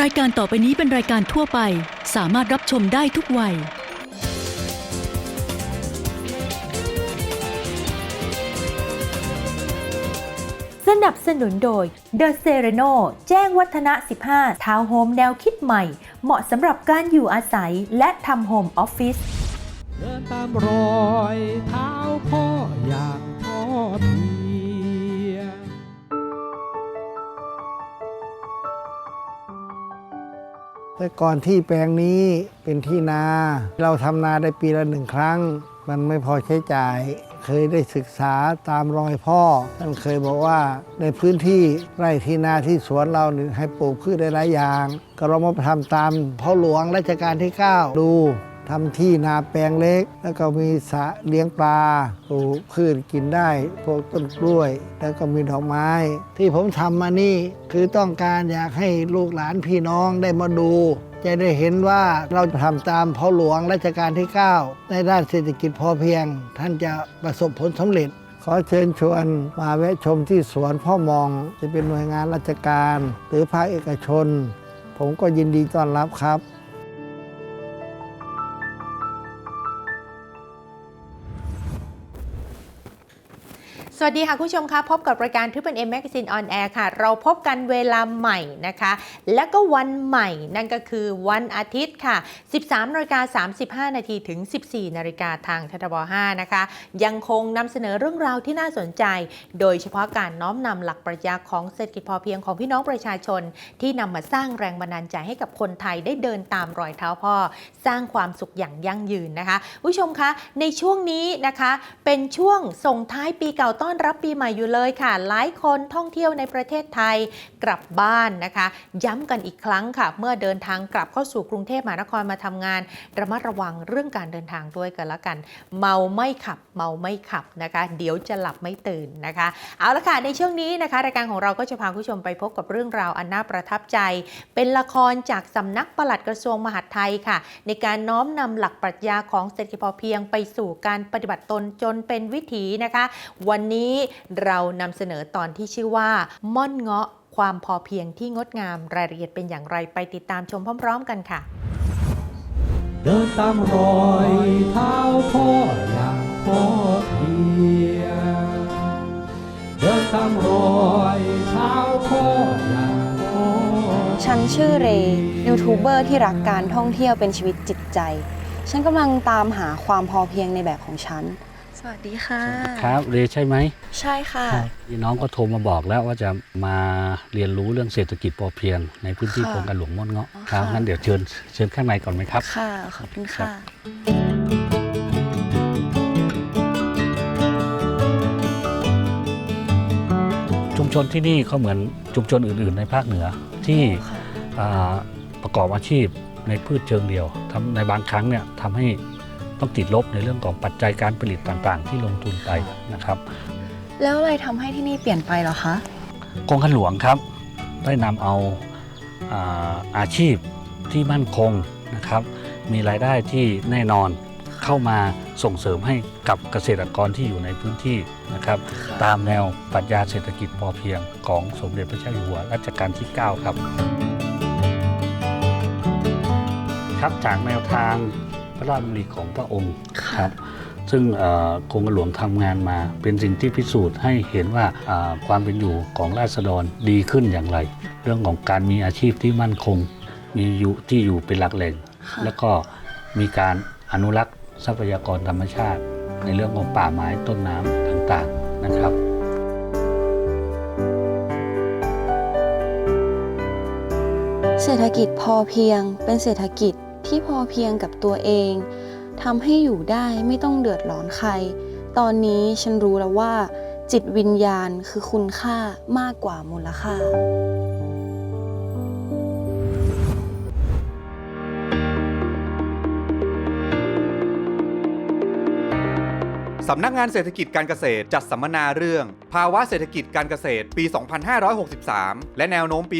รายการต่อไปนี้เป็นรายการทั่วไป สามารถรับชมได้ทุกวัย สนับสนุนโดย The Sereno แจ้งวัฒนะ 15 ทาวน์โฮมแนวคิดใหม่ เหมาะสำหรับการอยู่อาศัยและทำโฮมออฟฟิศ เดินตามรอยเท้าพ่ออย่างพ่อเพี แต่ก่อนที่แปลงนี้เป็นที่นา เราทำนาได้ปีละหนึ่งครั้ง มันไม่พอใช้จ่าย เคยได้ศึกษาตามรอยพ่อ ท่านเคยบอกว่าในพื้นที่ไร่ที่นาที่สวนเราให้ปลูกพืชได้หลายอย่าง ก็เรามาทำตามพ่อหลวงรัชกาลที่ 9 ดู ทำที่นาแปลงเล็ก แล้วก็มีสระเลี้ยงปลาปลูกพืชกินได้ พวกต้นกล้วย แล้วก็มีดอกไม้ ที่ผมทำมานี่คือต้องการอยากให้ลูกหลานพี่น้องได้มาดู จะได้เห็นว่าเราทำตามพ่อหลวงรัชกาลที่ 9 ในด้านเศรษฐกิจพอเพียง ท่านจะประสบผลสำเร็จขอเชิญชวนมาแวะชมที่สวนพ่อมอง จะเป็นหน่วยงานราชการ หรือภาคเอกชน ผมก็ยินดีต้อนรับครับ สวัสดีค่ะคุณผู้ชมคะพบกับรายการท r ิ p เอ็มแมกซีนออนแอร์ค่ะ เราพบกันเวลาใหม่นะคะ และก็วันใหม่นั่นก็คือวันอาทิตย์ค่ะ 13นาฬิกา35 นาทีถึง 14 นาฬิกาทางททบ 5 นะคะ ยังคงนำเสนอเรื่องราวที่น่าสนใจ โดยเฉพาะการน้อมนำหลักปรัชญาของเศรษฐกิจพอเพียงของพี่น้องประชาชน ที่นำมาสร้างแรงบันดาลใจให้กับคนไทยได้เดินตามรอยเท้าพ่อ สร้างความสุขอย่างยั่งยืนนะคะคุณผู้ชมคะในช่วงนี้นะคะเป็นช่วงส่งท้ายปีเก่าต้อนรับปีใหม่อยู่เลยค่ะ หลายคนท่องเที่ยวในประเทศไทยกลับบ้านนะคะ ย้ำกันอีกครั้งค่ะ เมื่อเดินทางกลับเข้าสู่กรุงเทพมหานครมาทำงาน ระมัดระวังเรื่องการเดินทางด้วยกันละกัน เมาไม่ขับ เมาไม่ขับนะคะ เดี๋ยวจะหลับไม่ตื่นนะคะ เอาละค่ะในช่วงนี้นะคะรายการของเราก็จะพาผู้ชมไปพบกับเรื่องราวอันน่าประทับใจ เป็นละครจากสำนักปลัดกระทรวงมหาดไทยค่ะ ในการน้อมนำหลักปรัชญาของเศรษฐกิจพอเพียงไปสู่การปฏิบัติตนจนเป็นวิถีนะคะ วันนี้เรานำเสนอตอนที่ชื่อว่า ม่อนเงาะความพอเพียงที่งดงามรายละเอียดเป็นอย่างไรไปติดตามชมพร้อม ๆ กันค่ะ เดินตามรอยเท้าพ่ออย่างพ่อเพียงเดินตามรอยเท้าพ่ออย่างพ่อฉันชื่อเรย์ยูทูบเบอร์ที่รักการท่องเที่ยวเป็นชีวิตจิตใจ ฉันกำลังตามหาความพอเพียงในแบบของฉันส วัสดีค่ะ ครับเรใช่ไหม ใช่ค่ะพี่น้องก็โทรมาบอกแล้วว่าจะมาเรียนรู้เรื่องเศรษฐกิจพอเพียง ในพื้นที่ค่ะโครงการหลวงม่อนเงาะอ๋อครับค่ะงั้นเดี๋ยวเชิญเชิญข้างในก่อนไหมครับ ค่ะ ขอบคุณค่ะชุมชนที่นี่ก็เหมือนชุมชนอื่น ๆ ในภาคเหนือที่ค่ะอ่าประกอบอาชีพในพืชเชิงเดียวทำในบางครั้งเนี่ยทำให้ ต้องติดลบในเรื่องของปัจจัยการผลิตต่างๆ ที่ลงทุนไปนะครับแล้วอะไรทำให้ที่นี่เปลี่ยนไปเหรอคะโครงการหลวงครับ ได้นำเอาอาอาชีพที่มั่นคงนะครับ มีรายได้ที่แน่นอนเข้ามาส่งเสริมให้กับเกษตรกรที่อยู่ในพื้นที่นะครับ ตามแนวปรัชญาเศรษฐกิจพอเพียงของสมเด็จพระเจ้าอยู่หัวรัชกาลที่ 9 ครับ ครับจากแนวทาง พระราชดำริของพระองค์ครับซึ่งเอ่อโครงการหลวงทำงานมาเป็นสิ่งที่พิสูจน์ให้เห็นว่าอ่าความเป็นอยู่ของราษฎรดีขึ้นอย่างไร เรื่องของการมีอาชีพที่มั่นคง มีอยู่ที่อยู่เป็นหลักแหล่งค่ะแล้วก็มีการอนุรักษ์ทรัพยากรธรรมชาติ ในเรื่องของป่าไม้ต้นน้ำต่างๆนะครับเศรษฐกิจพอเพียงเป็นเศรษฐกิจ ที่พอเพียงกับตัวเองทำให้อยู่ได้ไม่ต้องเดือดร้อนใคร ตอนนี้ฉันรู้แล้วว่า จิตวิญญาณคือคุณค่ามากกว่ามูลค่า สำนักงานเศรษฐกิจการเกษตรจัดสัมมนาเรื่อง ภาวะเศรษฐกิจการเกษตรปี 2563 และแนวโน้มปี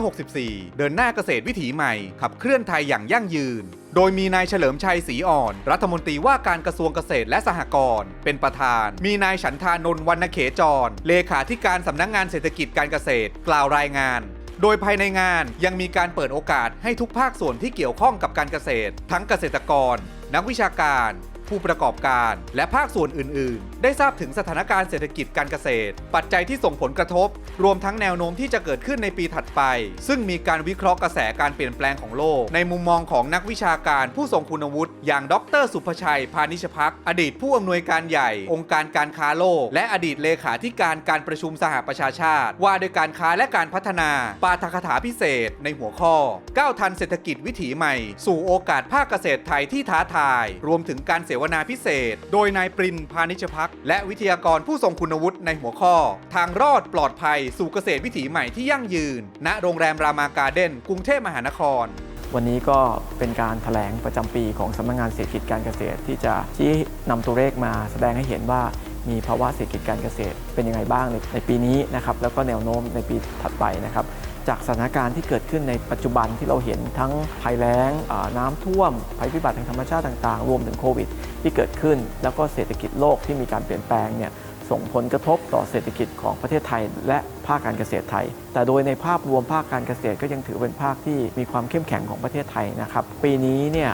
2564 เดินหน้าเกษตรวิถีใหม่ ขับเคลื่อนไทยอย่างยั่งยืน โดยมีนายเฉลิมชัยศรีอ่อน รัฐมนตรีว่าการกระทรวงเกษตรและสหกรณ์เป็นประธาน มีนายฉันทานนท์วรรณเขจร เลขาธิการสำนักงานเศรษฐกิจการเกษตร กล่าวรายงานโดยภายในงานยังมีการเปิดโอกาสให้ทุกภาคส่วนที่เกี่ยวข้องกับการเกษตร ทั้งเกษตรกร นักวิชาการ ผู้ประกอบการ และภาคส่วนอื่น ๆ ได้ทราบถึงสถานการณ์เศรษฐกิจการเกษตร ปัจจัยที่ส่งผลกระทบ รวมทั้งแนวโน้มที่จะเกิดขึ้นในปีถัดไป ซึ่งมีการวิเคราะห์กระแสการเปลี่ยนแปลงของโลก ในมุมมองของนักวิชาการผู้ทรงคุณวุฒิ อย่างดร สุภชัย พานิชพักอดีตผู้อำนวยการใหญ่ องค์การการค้าโลก และอดีตเลขาธิการการประชุมสหประชาชาติ ว่าด้วยการค้าและการพัฒนา ปาฐกถาพิเศษ ในหัวข้อก้าวทันเศรษฐกิจวิถีใหม่ สู่โอกาสภาคเกษตรไทยที่ท้าทาย รวมถึงการเสวนาพิเศษ โดยนายปรินพานิชพักและวิทยากรผู้ทรงคุณวุฒิในหัวข้อ ทางรอดปลอดภัยสู่เกษตรวิถีใหม่ที่ยั่งยืน ณโรงแรมรามาการ์เด้นกรุงเทพมหานครวันนี้ก็เป็นการถแถลงประจำปีของสำนักงานเศรษฐกิจการเกษตร ที่จะชี้นำตัวเลขมาแสดงให้เห็นว่ามีภาวะเศรษฐกิจการเกษตร เป็นยังไงบ้างในในปีนี้นะครับแล้วก็แนวโน้มในปีถัดไปนะครับ จากสถานการณ์ที่เกิดขึ้นในปัจจุบันที่เราเห็นทั้งภัยแล้งน้ำท่วม ภัยพิบัติทางธรรมชาติต่างๆ รวมถึงโควิด ที่เกิดขึ้น แล้วก็เศรษฐกิจโลกที่มีการเปลี่ยนแปลงเนี่ยส่งผลกระทบต่อเศรษฐกิจของประเทศไทย และภาคการเกษตรไทย แต่โดยในภาพรวมภาคการเกษตรก็ยังถือเป็นภาคที่มีความเข้มแข็งของประเทศไทยนะครับปีนี้เนี่ย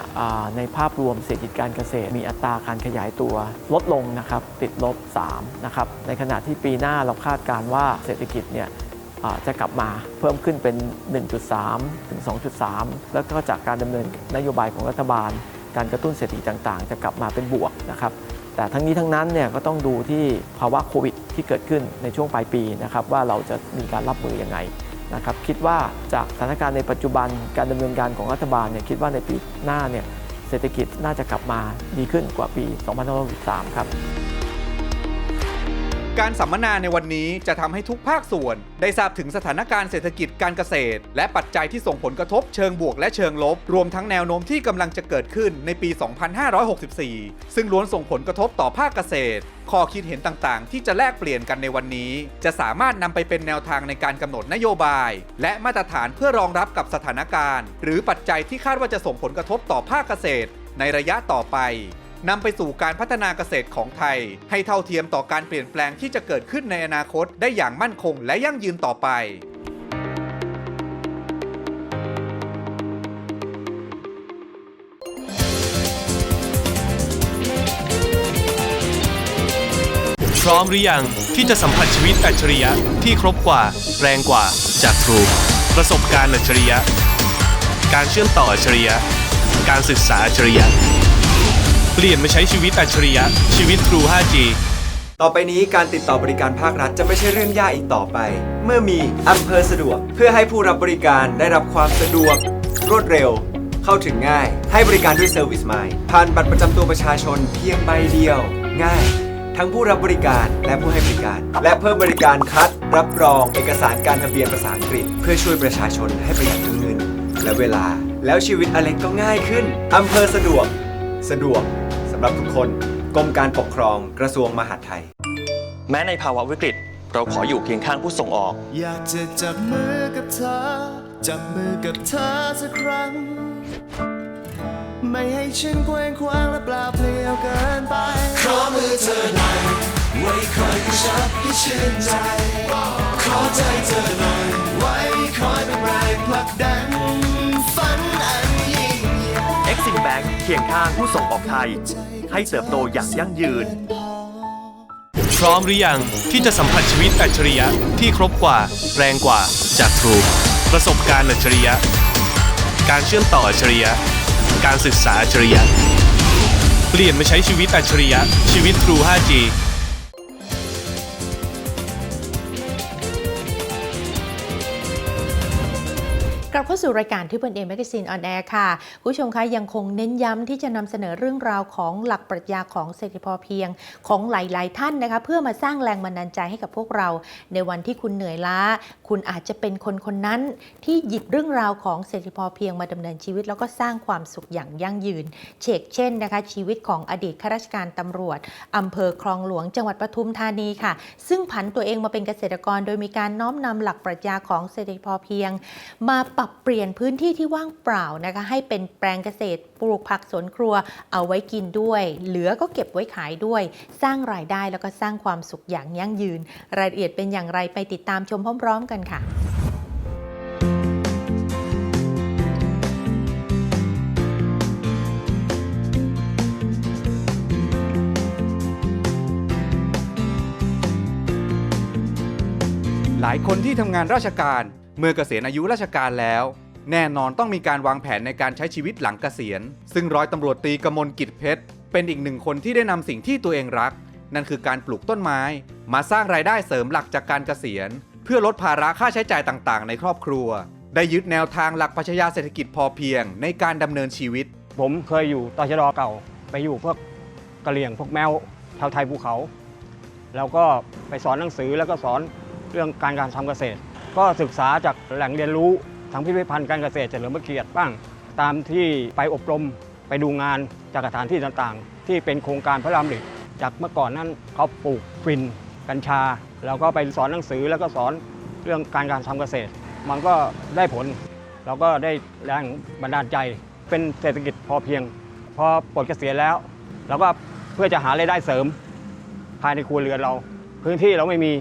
ในภาพรวมเศรษฐกิจการเกษตร มีอัตราการขยายตัวลดลงนะครับติดลบ3นะครับในขณะที่ปีหน้าเราคาดการว่าเศรษฐกิจเนี่ย จะกลับมาเพิ่มขึ้นเป็น 1.3 ถึง 2.3 แล้วก็จากการดำเนินนโยบายของรัฐบาล การกระตุ้นเศรษฐกิจต่างๆ จะกลับมาเป็นบวกนะครับแต่ทั้งนี้ทั้งนั้นเนี่ยก็ต้องดูที่ภาวะโควิดที่เกิดขึ้นในช่วงปลายปีนะครับว่าเราจะมีการรับมือยังไงนะครับคิดว่าจากสถานการณ์ในปัจจุบันการดำเนินการของรัฐบาลเนี่ยคิดว่าในปีหน้าเนี่ยเศรษฐกิจน่าจะกลับมาดีขึ้นกว่าปี 2563 ครับ การสัมมนาในวันนี้จะทำให้ทุกภาคส่วน ได้ทราบถึงสถานการณ์เศรษฐกิจการเกษตร และปัจจัยที่ส่งผลกระทบเชิงบวกและเชิงลบ รวมทั้งแนวโน้มที่กำลังจะเกิดขึ้นในปี 2564 ซึ่งล้วนส่งผลกระทบต่อภาคเกษตร ข้อคิดเห็นต่างๆ ที่จะแลกเปลี่ยนกันในวันนี้ จะสามารถนำไปเป็นแนวทางในการกำหนดนโยบาย และมาตรฐานเพื่อรองรับกับสถานการณ์ หรือปัจจัยที่คาดว่าจะส่งผลกระทบต่อภาคเกษตร ในระยะต่อไป นำไปสู่การพัฒนาเกษตรของไทย ให้เท่าเทียมต่อการเปลี่ยนแปลงที่จะเกิดขึ้นในอนาคตได้อย่างมั่นคงและยั่งยืนต่อไปพร้อมหรือยังที่จะสัมผัสชีวิตอัจฉริยะที่ครบกว่า แรงกว่าจากทรู ประสบการณ์อัจฉริยะ การเชื่อมต่ออัจฉริยะ การศึกษาอัจฉริยะ เปลี่ยนมาใช้ชีวิตอัจฉริยะ ชีวิตทรู 5G ต่อไปนี้การติดต่อบริการภาครัฐจะไม่ใช่เรื่องยากอีกต่อไป เมื่อมีอำเภอสะดวก เพื่อให้ผู้รับบริการได้รับความสะดวก รวดเร็ว เข้าถึงง่าย ให้บริการด้วยเซอร์วิสไมล์ผ่านบัตรประจำตัวประชาชนเพียงใบเดียว ง่าย ทั้งผู้รับบริการและผู้ให้บริการ และเพิ่มบริการคัด รับรอง เอกสารการทะเบียนภาษาอังกฤษ เพื่อช่วยประชาชนให้ประหยัดทั้งเงินและเวลา แล้วชีวิตอเล็กก็ง่ายขึ้นอำเภอสะดวก สะดวกำหรับทุกคนกรมการปกครองกระทรวงมหาดไทย แม้ในภาวะวิกฤต เราขออยู่เคียงข้างผู้ส่งออก อยากจะจับมือกับเธอ จับมือกับเธอสักครั้ง ไม่ให้ฉันเคว้งคว้างและเปล่าเปลี่ยวเกินไป ขอมือเธอหน่อยไว้คอยกระชับให้ชื่นใจ ขอใจเธอหน่อยไว้คอยเป็นแรงผลักดันฝันอันยิ่งให แบงค์เคียงข้างผู้ส่งออกไทย ให้เติบโตอย่างยั่งยืน พร้อมหรือยังที่จะสัมผัสชีวิตอัจฉริยะที่ครบกว่า แรงกว่าจากทรูประสบการณ์อัจฉริยะ การเชื่อมต่ออัจฉริยะ การศึกษาอัจฉริยะ เปลี่ยนมาใช้ชีวิตอัจฉริยะ ชีวิตทรู 5G เข้าสู่รายการที่เป็นเอ m มกซีนออนแอร์ค่ะคุณผู้ชมคะยังคงเน้นย้ำที่จะนำเสนอเรื่องราวของหลักปรัชญาของเศรษฐกิจพอเพียงของหลาย ๆ ท่านนะคะ เพื่อมาสร้างแรงบันดาลใจให้กับพวกเรา ในวันที่คุณเหนื่อยล้า คุณอาจจะเป็นคนคนนั้น ที่หยิบเรื่องราวของเศรษฐกิจพอเพียงมาดำเนินชีวิต แล้วก็สร้างความสุขอย่างยั่งยืน เชกเช่นนะคะ ชีวิตของอดีตข้าราชการตำรวจอำเภอคลองหลวงจังหวัดปทุมธานีค่ะ ซึ่งผันตัวเองมาเป็นเกษตรกร โดยมีการน้อมนำหลักปรัชญาของเศรษฐกิจพอเพียง มาปรับเปลี่ยนพื้นที่ที่ว่างเปล่านะคะให้เป็นแปลงเกษตรปลูกผักสวนครัวเอาไว้กินด้วย เหลือก็เก็บไว้ขายด้วย สร้างรายได้แล้วก็สร้างความสุขอย่างยั่งยืน รายละเอียดเป็นอย่างไรไปติดตามชมพร้อม ๆ กันค่ะหลายคนที่ทำงานราชการ เมื่อเกษียณอายุราชการแล้ว แน่นอนต้องมีการวางแผนในการใช้ชีวิตหลังเกษียณ ซึ่งร้อยตำรวจตีกมลกิจเพชร เป็นอีกหนึ่งคนที่ได้นำสิ่งที่ตัวเองรัก นั่นคือการปลูกต้นไม้ มาสร้างรายได้เสริมหลักจากการเกษียณ เพื่อลดภาระค่าใช้จ่ายต่างๆ ในครอบครัว ได้ยึดแนวทางหลักปรัชญาเศรษฐกิจพอเพียง ในการดำเนินชีวิต ผมเคยอยู่ตชดเก่า ไปอยู่พวกกะเหรี่ยงพวกแมวชาวไทยภูเขา แล้วก็ไปสอนหนังสือแล้วก็สอนเรื่องการการทำเกษตร ก็ศึกษาจากแหล่งเรียนรู้ทางพิพิธภัณฑ์การเกษตรเฉลิมพระเกียรติบ้าง ตามที่ไปอบรมไปดูงานจากสถานที่ต่างๆ ที่เป็นโครงการพระรามหลิจากเมื่อก่อนนั้นเขาปลูกฟินกัญชา แล้วก็ไปสอนหนังสือแล้วก็สอนเรื่องการการทำเกษตร มันก็ได้ผล เราก็ได้แรงบันดาลใจเป็นเศรษฐกิจพอเพียง พอปลดเกษียณแล้วเราก็เพื่อจะหารายได้เสริม ภายในครัวเรือนเรา พื้นที่เราไม่มี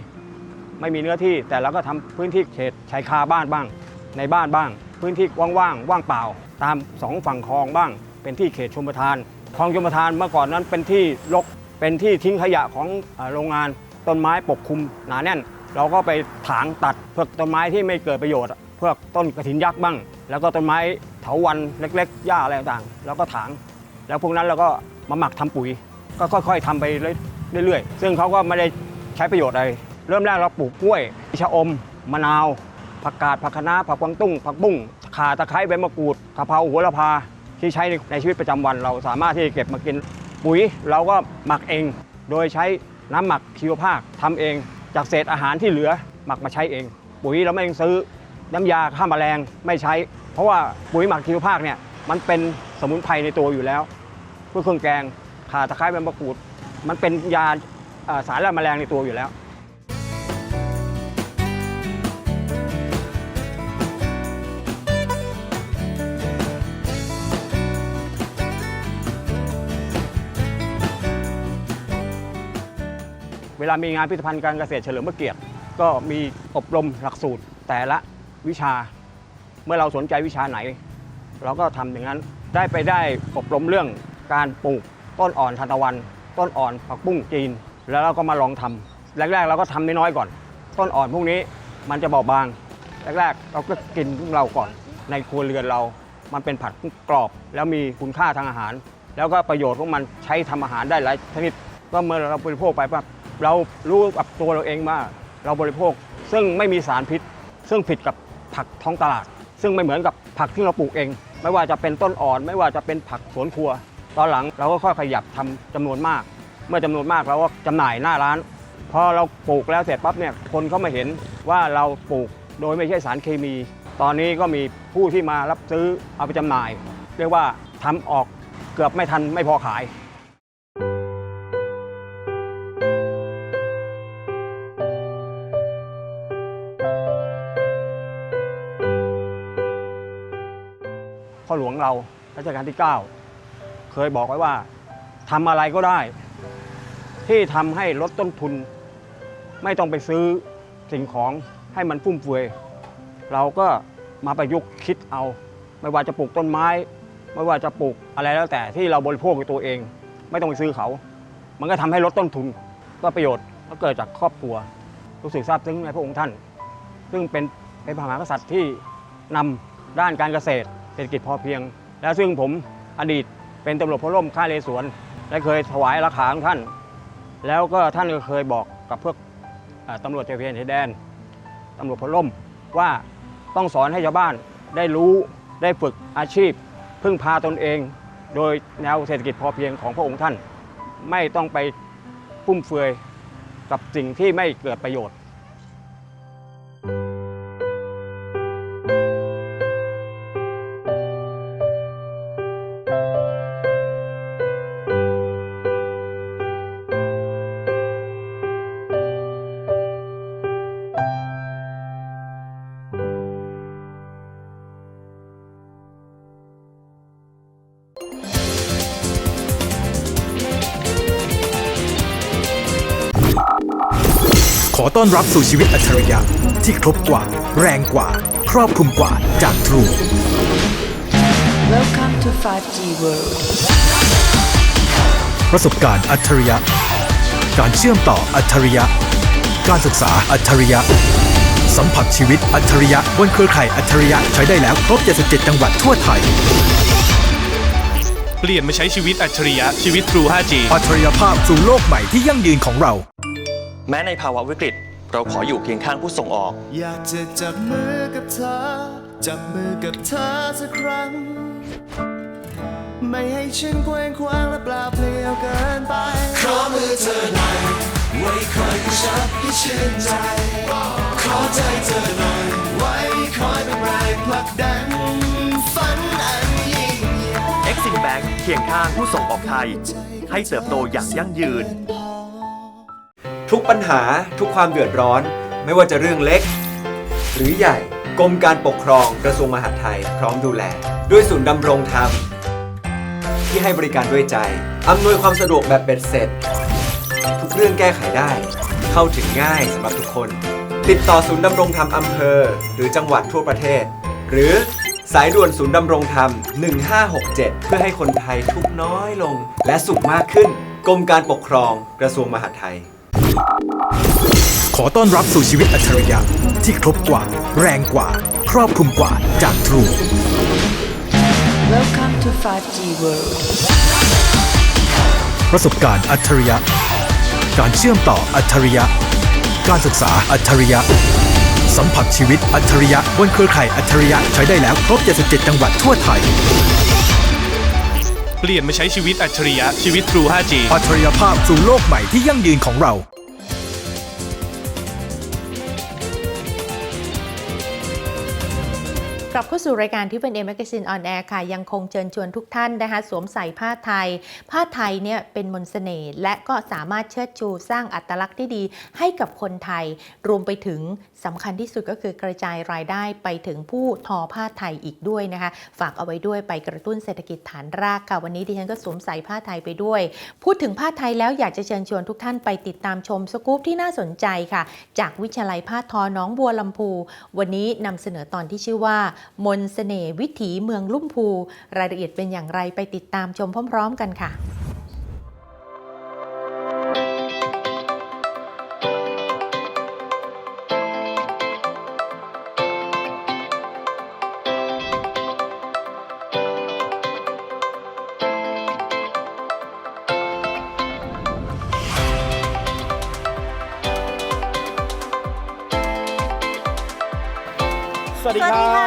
ไม่มีเนื้อที่แต่เราก็ทำพื้นที่เขตชายคาบ้านบ้าง ในบ้านบ้าง พื้นที่ว่างๆว่างเปล่า ตามสองฝั่งคลองบ้าง เป็นที่เขตชมประทานคลองชมประทานเมื่อก่อนนั้นเป็นที่รกเป็นที่ทิ้งขยะของโรงงานต้นไม้ปกคลุมหนาแน่น เราก็ไปถางตัดเพื่อต้นไม้ที่ไม่เกิดประโยชน์เพื่อต้นกระถินยักษ์บ้าง แล้วก็ต้นไม้เถาวันเล็ก ๆ หญ้าอะไรต่างๆแล้วก็ถาง แล้วพวกนั้นเราก็มาหมักทำปุ๋ย ก็ค่อย ๆทำไปเรื่อยๆ ซึ่งเขาก็ไม่ได้ใช้ประโยชน์อะไร เริ่มแรกเราปลูกกล้วยชะอม มะนาว ผักกาดผักคะน้าผักกวางตุ้ง ผักบุ้งข่าตะไคร้ใบมะกรูดกะเพราหัวละพาที่ใช้ในชีวิตประจำวัน เราสามารถที่จะเก็บมากินปุ๋ย เราก็หมักเอง โดยใช้น้ำหมักชีวภาคทำเอง จากเศษอาหารที่เหลือหมักมาใช้เอง ปุ๋ยเราไม่ต้องซื้อน้ำยาฆ่าแมลงไม่ใช้ เพราะว่าปุ๋ยหมักชีวภาคเนี่ยมันเป็นสมุนไพรในตัวอยู่แล้วเพื่อเครื่องแกงข่าตะไคร้ใบมะกรูด มันเป็นยาสารละแมลงในตัวอยู่แล้ว ลามีงานพิพิธภัณฑ์การเกษตรเฉลิมพระเกียรติ ก็มีอบรมหลักสูตรแต่ละวิชา เมื่อเราสนใจวิชาไหน เราก็ทำอย่างนั้น ได้ไปได้อบรมเรื่องการปลูกต้นอ่อนทานตะวัน ต้นอ่อนผักบุ้งจีน แล้วเราก็มาลองทำแรกๆ เราก็ทำน้อยๆก่อน ต้นอ่อนพวกนี้มันจะเบาบางแรกๆ เราก็กินของเราก่อนในครัวเรือนเรา มันเป็นผักกรอบ แล้วมีคุณค่าทางอาหาร แล้วก็ประโยชน์ของมันใช้ทำอาหารได้หลายชนิดก็เมื่อเราบริโภคไปปั๊บ เรารู้กับตัวเราเองว่าเราบริโภค ซึ่งไม่มีสารพิษ ซึ่งผิดกับผักท้องตลาด ซึ่งไม่เหมือนกับผักที่เราปลูกเอง ไม่ว่าจะเป็นต้นอ่อน ไม่ว่าจะเป็นผักสวนครัว ตอนหลังเราก็ค่อยขยับทำจำนวนมาก เมื่อจำนวนมากเราก็จำหน่ายหน้าร้าน พอเราปลูกแล้วเสร็จปั๊บเนี่ยคนเขามาเห็นว่าเราปลูกโดยไม่ใช่สารเคมี ตอนนี้ก็มีผู้ที่มารับซื้อเอาไปจำหน่าย เรียกว่าทำออกเกือบไม่ทันไม่พอขาย หลวงเรารัชกาลที่ 9 เคยบอกไว้ว่าทำอะไรก็ได้ ที่ทำให้ลดต้นทุน ไม่ต้องไปซื้อสิ่งของให้มันฟุ่มเฟือยเราก็มาประยุกต์คิดเอา ไม่ว่าจะปลูกต้นไม้ ไม่ว่าจะปลูกอะไรแล้วแต่ที่เราบริโภคตัวเอง ไม่ต้องไปซื้อเขา มันก็ทำให้ลดต้นทุนก็ประโยชน์ก็เกิดจากครอบครัว รู้สึกซาบซึ้งในพระองค์ท่าน ซึ่งเป็นเป็นพระมหากษัตริย์ที่นำด้านการเกษตร ศรษฐกิจพอเพียง และซึ่งผมอดีตเป็นตำรวจพลร่มค่ายเลสวน และเคยถวายราคาของท่าน แล้วก็ท่านก็เคยบอกกับพวกตำรวจตระเวนชายแดนตำรวจพลร่มว่าต้องสอนให้ชาวบ้านได้รู้ได้ฝึกอาชีพ พึ่งพาตนเอง โดยแนวเศรษฐกิจพอเพียงของพระองค์ท่าน ไม่ต้องไปฟุ่มเฟือยกับสิ่งที่ไม่เกิดประโยชน์ ต้อนรับสู่ชีวิตอัจฉริยะ ที่ครบกว่า แรงกว่า ครอบคลุมกว่าจาก True Welcome to 5G World ประสบการณ์อัจฉริยะ การเชื่อมต่ออัจฉริยะ การศึกษาอัจฉริยะ สัมผัสชีวิตอัจฉริยะบนเครือข่ายอัจฉริยะใช้ได้แล้วครบ 77 จังหวัดทั่วไทย เปลี่ยนมาใช้ชีวิตอัจฉริยะชีวิต True 5G อัจฉริยภาพสู่โลกใหม่ที่ยั่งยืนของเรา แม้ในภาวะวิกฤต เราขออยู่เคียงข้างผู้ส่งออก อยากจะจับมือกับเธอ จับมือกับเธอสักครั้ง ไม่ให้ฉันเคว้งคว้างและเปล่าเปลี่ยวเกินไป ขอมือเธอหน่อยไว้คอยกระชับให้ชื่นใจ ขอใจเธอหน่อยไว้คอยเป็นแรงผลักดันฝันอันยิ่งใหญ่ Exim Bank เคียงข้างผู้ส่งออกไทย ให้เติบโตอย่างยั่งยืน ทุกปัญหาทุกความเดือดร้อน ไม่ว่าจะเรื่องเล็ก หรือใหญ่กรมการปกครองกระทรวงมหาดไทย พร้อมดูแล ด้วยศูนย์ดำรงธรรม ที่ให้บริการด้วยใจ อำนวยความสะดวกแบบเบ็ดเสร็จ ทุกเรื่องแก้ไขได้ เข้าถึงง่ายสำหรับทุกคน ติดต่อศูนย์ดำรงธรรมอำเภอ หรือจังหวัดทั่วประเทศ หรือสายด่วนศูนย์ดำรงธรรม 1567 เพื่อให้คนไทยทุกน้อยลง และสุขมากขึ้น กรมการปกครองกระทรวงมหาดไทย ขอต้อนรับสู่ชีวิตอัจฉริยะที่ครบกว่า แรงกว่า ครอบคลุมกว่าจาก True Welcome to 5G World ประสบการณ์อัจฉริยะ การเชื่อมต่ออัจฉริยะ การศึกษาอัจฉริยะ สัมผัสชีวิตอัจฉริยะบนเครือข่ายอัจฉริยะใช้ได้แล้วครบ 77 จังหวัดทั่วไทย เปลี่ยนมาใช้ชีวิตอัจฉริยะชีวิต True 5G อัจฉริยภาพสู่โลกใหม่ที่ยั่งยืนของเรา ลับเข้าสู่รายการที่เป็น A Magazine on Air ค่ะ ยังคงเชิญชวนทุกท่านนะคะสวมใส่ผ้าไทย ผ้าไทยเนี่ยเป็นมนต์เสน่ห์และก็สามารถเชิดชูสร้างอัตลักษณ์ที่ดีให้กับคนไทย รวมไปถึงสำคัญที่สุดก็คือกระจายรายได้ไปถึงผู้ทอผ้าไทยอีกด้วยนะคะ ฝากเอาไว้ด้วยไปกระตุ้นเศรษฐกิจฐานรากค่ะวันนี้ดิฉันก็สวมใส่ผ้าไทยไปด้วย พูดถึงผ้าไทยแล้วอยากจะเชิญชวนทุกท่านไปติดตามชมสกู๊ปที่น่าสนใจค่ะ จากวิทยาลัยผ้าทอน้องบัวลำพู วันนี้นำเสนอตอนที่ชื่อว่ามนต์เสน่ห์วิถีเมืองลุ่มพูรายละเอียดเป็นอย่างไรไปติดตามชมพร้อม ๆ กันค่ะสวัสดีคสวัสดีรัค่ะบวันนี้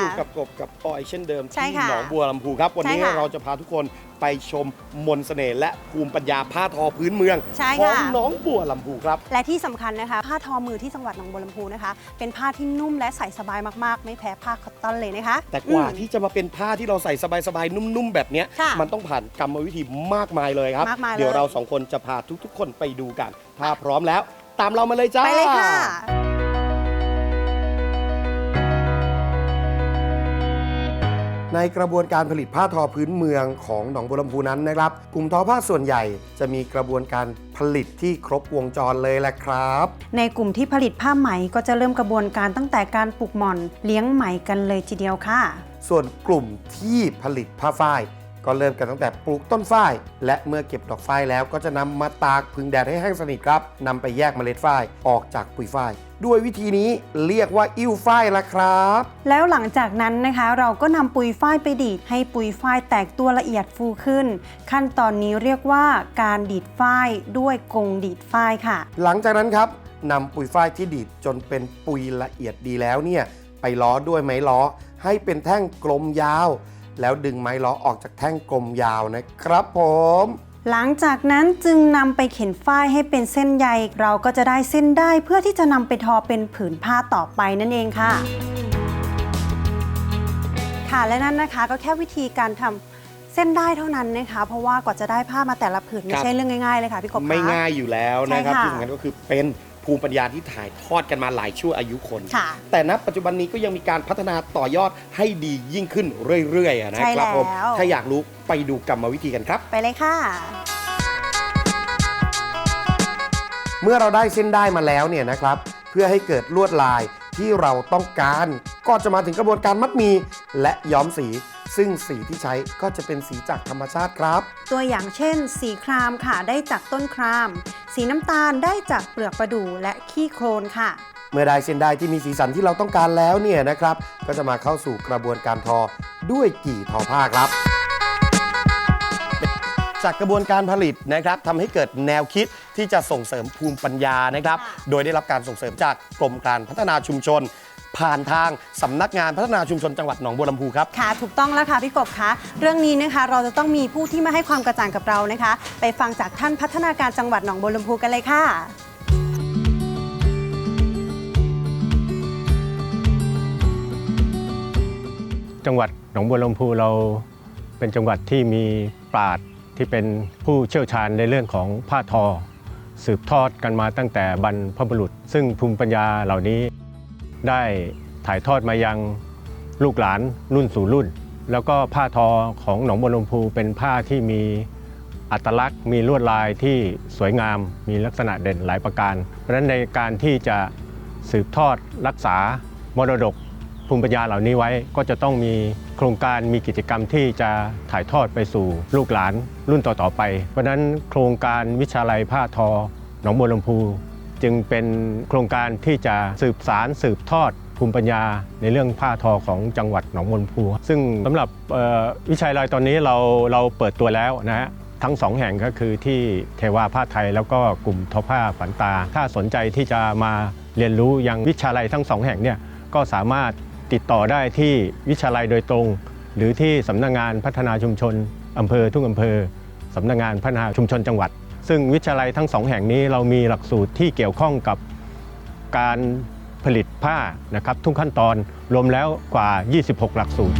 อยู่กับกบกับออยเช่นเดิมใช่ที่ค่ะหนองบัวลำพูครับ วันนี้ใช่ค่ะเราจะพาทุกคนไปชมมนต์เสน่ห์และภูมิปัญญาผ้าทอพื้นเมืองใช่ขอค่ะงหนองบัวลำพูครับ และที่สำคัญนะคะ ผ้าทอมือที่จังหวัดหนองบัวลำพูนะคะ เป็นผ้าที่นุ่มและใส่สบายมากๆ ไม่แพ้ผ้าคอตตอนเลยนะคะ แต่กว่าอืมที่จะมาเป็นผ้าที่เราใส่สบายๆนุ่มๆ แบบเนี้ยค่ะมันต้องผ่านกรรมวิธีมากมายเลยครับ มากมายเลย เดี๋ยวเราสองคนจะพาทุกๆ คนไปดูกัน ถ้าพร้อมแล้ว ตามเรามาเลยจ้า ไปเลยค่ะ ในกระบวนการผลิตผ้าทอพื้นเมืองของหนองบัวลำพูนั้นนะครับ กลุ่มทอผ้าส่วนใหญ่จะมีกระบวนการผลิตที่ครบวงจรเลยแหละครับ ในกลุ่มที่ผลิตผ้าไหมก็จะเริ่มกระบวนการตั้งแต่การปลูกหม่อนเลี้ยงไหมกันเลยทีเดียวค่ะ ส่วนกลุ่มที่ผลิตผ้าฝ้าย ก็เริ่มกันตั้งแต่ปลูกต้นฝ้าย และเมื่อเก็บดอกฝ้ายแล้วก็จะนำมาตากพึ่งแดดให้แห้งสนิทครับนำไปแยกเมล็ดฝ้ายออกจากปุ๋ยฝ้าย ด้วยวิธีนี้เรียกว่าอิ่วฝ้ายละครับ แล้วหลังจากนั้นนะคะ เราก็นำปุยฝ้ายไปดีด ให้ปุยฝ้ายแตกตัวละเอียดฟูขึ้น ขั้นตอนนี้เรียกว่าการดีดฝ้ายด้วยกงดีดฝ้ายค่ะ หลังจากนั้นครับนำปุ๋ยฝ้ายที่ดีดจนเป็นปุ๋ยละเอียดดีแล้วเนี่ยไปล้อด้วยไม้ล้อให้เป็นแท่งกลมยาว แล้วดึงไม้ล้อออกจากแท่งกลมยาวนะครับผม หลังจากนั้นจึงนำไปเข็นฝ้ายให้เป็นเส้นใย เราก็จะได้เส้นได้เพื่อที่จะนำไปทอเป็นผืนผ้าต่อไปนั่นเองค่ะ ค่ะและนั่นนะคะก็แค่วิธีการทำเส้นได้เท่านั้นนะคะ เพราะว่ากว่าจะได้ผ้ามาแต่ละผืนไม่ครับใช่เรื่องง่ายๆเลยค่ะพี่กบคะ ไม่ง่ายอยู่แล้วนะครับ ใช่ค่ะ ที่สำคัญก็คือเป็น ภูมิปัญญาที่ถ่ายทอดกันมาหลายชั่วอายุคน ค่ะแต่ณปัจจุบันนี้ก็ยังมีการพัฒนาต่อยอดให้ดียิ่งขึ้นเรื่อยๆอะนะใช่ครับผมแล้ว ถ้าอยากรู้ไปดูกรรมวิธีกันครับ ไปเลยค่ะ เมื่อเราได้เส้นได้มาแล้วเนี่ยนะครับ เพื่อให้เกิดลวดลายที่เราต้องการ ก็จะมาถึงกระบวนการมัดหมีและย้อมสี ซึ่งสีที่ใช้ก็จะเป็นสีจากธรรมชาติครับ ตัวอย่างเช่น สีครามค่ะได้จากต้นคราม สีน้ำตาลได้จากเปลือกประดู่และขี้โคลนค่ะ เมื่อได้เส้นได้ที่มีสีสันที่เราต้องการแล้วเนี่ยนะครับ ก็จะมาเข้าสู่กระบวนการทอด้วยกี่ทอผ้าครับ จากกระบวนการผลิตนะครับทำให้เกิดแนวคิดที่จะส่งเสริมภูมิปัญญานะครับ โดยได้รับการส่งเสริมจากกรมการพัฒนาชุมชน ผ่านทางสำนักงานพัฒนาชุมชนจังหวัดหนองบัวลำพูครับ ค่ะ ถูกต้องแล้วค่ะพี่กบคะเรื่องนี้นะคะเราจะต้องมีผู้ที่มาให้ความกระจ่างกับเรานะคะ ไปฟังจากท่านพัฒนาการจังหวัดหนองบัวลำพูกันเลยค่ะ จังหวัดหนองบัวลำพูเราเป็นจังหวัดที่มีปราดที่เป็นผู้เชี่ยวชาญในเรื่องของผ้าทอ สืบทอดกันมาตั้งแต่บรรพบุรุษ ซึ่งภูมิปัญญาเหล่านี้ ได้ถ่ายทอดมายังลูกหลานรุ่นสู่รุ่น แล้วก็ผ้าทอของหนองบัวลำพูเป็นผ้าที่มีอัตลักษณ์ มีลวดลายที่สวยงาม มีลักษณะเด่นหลายประการ เพราะฉะนั้นในการที่จะสืบทอดรักษามรดกภูมิปัญญาเหล่านี้ไว้ก็จะต้องมีโครงการมีกิจกรรมที่จะถ่ายทอดไปสู่ลูกหลานรุ่นต่อๆไป เพราะฉะนั้นโครงการวิชาลัยผ้าทอหนองบัวลำพู จึงเป็นโครงการที่จะสืบสารสืบทอดภูมิปัญญาในเรื่องผ้าทอของจังหวัดหนองบัวลำพูซึ่งสำหรับวิชาลัยตอนนี้เราเราเปิดตัวแล้วนะฮะทั้งสองแห่งก็คือที่เทวาผ้าไทยแล้วก็กลุ่มทอผ้าฝันตา ถ้าสนใจที่จะมาเรียนรู้ยังวิชาลัยทั้งสองแห่งเนี่ยก็สามารถติดต่อได้ที่วิชาลัยโดยตรง หรือที่สำนักงานพัฒนาชุมชนอำเภอทุ่งอำเภอสำนักงานพัฒนาชุมชนจังหวัด ซึ่งวิชาลัยทั้งสองแห่งนี้เรามีหลักสูตรที่เกี่ยวข้องกับการผลิตผ้านะครับทุกขั้นตอนรวมแล้วกว่า 26 หลักสูตร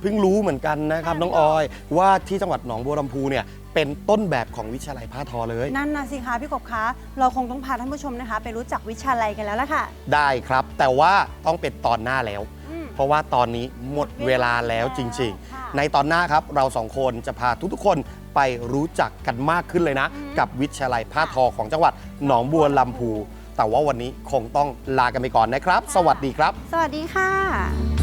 เพิ่งรู้เหมือนกันนะครับ น้องออยว่าที่จังหวัดหนองบัวลำพูเนี่ยเป็นต้นแบบของวิชาลัยผ้าทอเลย นั่นนะสิคะพี่กบคะเราคงต้องพาท่านผู้ชมนะคะ ไปรู้จักวิชาลัยกันแล้วล่ะค่ะ ได้ครับ แต่ว่าต้องเป็นตอนหน้าแล้วอืม เพราะว่าตอนนี้หมดเวลาแล้วจริง ๆ ในตอนหน้าครับเราสองคนจะพาทุกๆคนไปรู้จักกันมากขึ้นเลยนะ กับวิชาลัยผ้าทอของจังหวัดหนองบัวลำพู แต่ว่าวันนี้คงต้องลากันไปก่อนนะครับ สวัสดีครับ สวัสดีค่ะ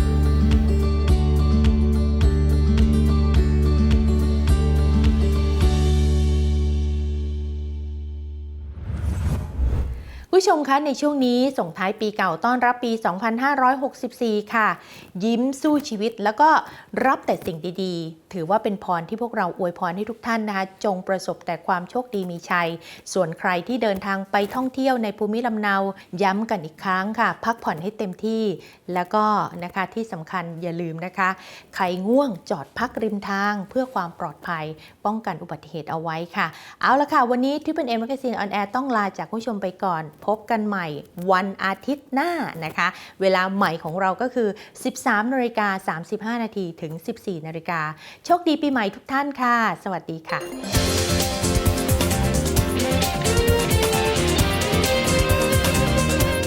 ผู้ชมคะในช่วงนี้ส่งท้ายปีเก่าต้อนรับปี 2564 ค่ะ ยิ้มสู้ชีวิตแล้วก็รับแต่สิ่งดีๆ ถือว่าเป็นพรที่พวกเราอวยพรให้ทุกท่านนะคะ จงประสบแต่ความโชคดีมีชัย ส่วนใครที่เดินทางไปท่องเที่ยวในภูมิลำเนา ย้ำกันอีกครั้งค่ะ พักผ่อนให้เต็มที่ แล้วก็นะคะที่สำคัญอย่าลืมนะคะ ใครง่วงจอดพักริมทางเพื่อความปลอดภัย ป้องกันอุบัติเหตุเอาไว้ค่ะ เอาละค่ะวันนี้ที่เป็นเอ็มแมกซีนออนแอร์ต้องลาจากผู้ชมไปก่อนพบกันใหม่วันอาทิตย์หน้านะคะ เวลาใหม่ของเราก็คือ 13นาฬิกา35 นาทีถึง 14นาฬิกาโชคดีปีใหม่ทุกท่านค่ะ สวัสดีค่ะ